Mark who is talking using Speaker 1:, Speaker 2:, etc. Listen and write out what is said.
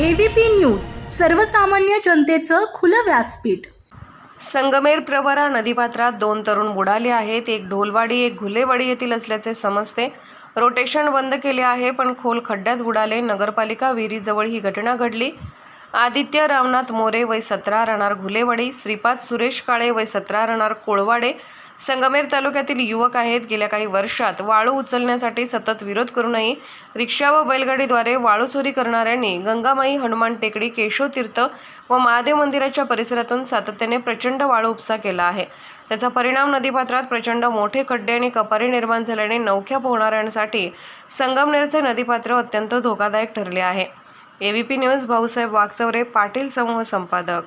Speaker 1: ABP news सर्वसामान्य जनतेचं खुलं व्यासपीठ.
Speaker 2: संगमेर प्रवरा नदीपात्रात दोन तरुण बुडाले आहेत. एक ढोलवाडी एक घुलेवाडी येथील असल्याचे समजते. रोटेशन बंद केले आहे पण खोल खड्ड्यात बुडाले. नगरपालिका विहिरीजवळ ही घटना घडली. आदित्य रामनाथ मोरे वय सतरा राहणार घुलेवाडी श्रीपाद सुरेश काळे वय सतरा राहणार कोळवाडे संगमेर तालुक्यातील युवक आहेत. गेल्या काही वर्षात वाळू उचलण्यासाठी सतत विरोध करूनही रिक्षा व बैलगाडीद्वारे वाळू चोरी करणाऱ्यांनी गंगामाई हनुमान टेकडी केशवतीर्थ व महादेव मंदिराच्या परिसरातून सातत्याने प्रचंड वाळू उपसा केला आहे. त्याचा परिणाम नदीपात्रात प्रचंड मोठे खड्डे आणि कपारी निर्माण झाल्याने नौख्या पोहणाऱ्यांसाठी संगमनेरचे नदीपात्र अत्यंत धोकादायक ठरले आहे. एबीपी न्यूज भाऊसाहेब वागचौरे पाटील समूह संपादक.